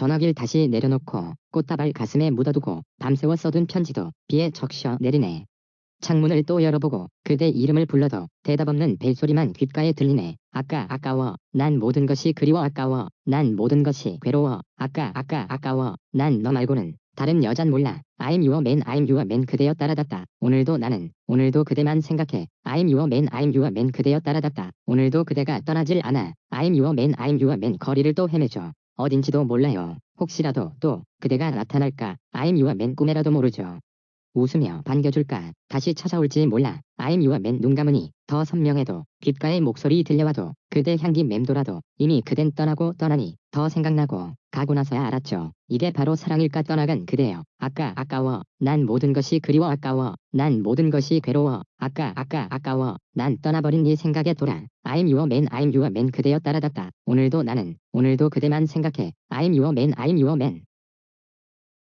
전화기를 다시 내려놓고 꽃다발 가슴에 묻어두고 밤새워 써둔 편지도 비에 적셔 내리네. 창문을 또 열어보고 그대 이름을 불러도 대답 없는 벨소리만 귓가에 들리네. 아까 아까워. 난 모든 것이 그리워 아까워. 난 모든 것이 괴로워. 아까 아까 아까워. 난 너 말고는 다른 여잔 몰라. I'm your man, I'm your man 그대여 따라갔다. 오늘도 나는 오늘도 그대만 생각해. I'm your man, I'm your man 그대여 따라갔다. 오늘도 그대가 떠나질 않아. I'm your man, I'm your man 거리를 또 헤매죠. 어딘지도 몰라요. 혹시라도 또 그대가 나타날까. Your man 꿈에라도 모르죠. 웃으며 반겨줄까 다시 찾아올지 몰라 I'm your man 눈 감으니 더 선명해도 귓가에 목소리 들려와도 그대 향기 맴돌아도 이미 그댄 떠나고 떠나니 더 생각나고 가고 나서야 알았죠. 이게 바로 사랑일까 떠나간 그대여. 아까 아까워. 난 모든 것이 그리워. 아까워. 난 모든 것이 괴로워. 아까 아까 아까워. 난 떠나버린 네 생각에 돌아. I'm your man I'm your man 그대여 따라갔다. 오늘도 나는 오늘도 그대만 생각해. I'm your man I'm your man